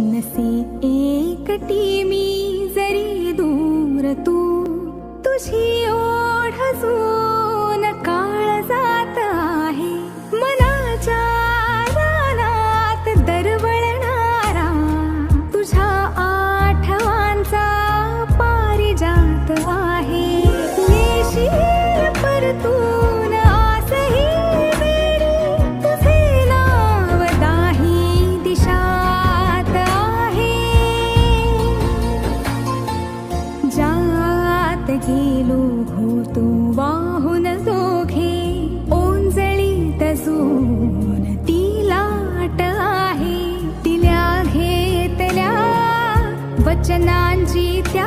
नसे एकटी मी जरी दूर तू तुझी ओढ गेलो होतो वाहून दोघे ओंजळी तसून ती लाट आहे तिल्या घेतल्या वचनांची त्या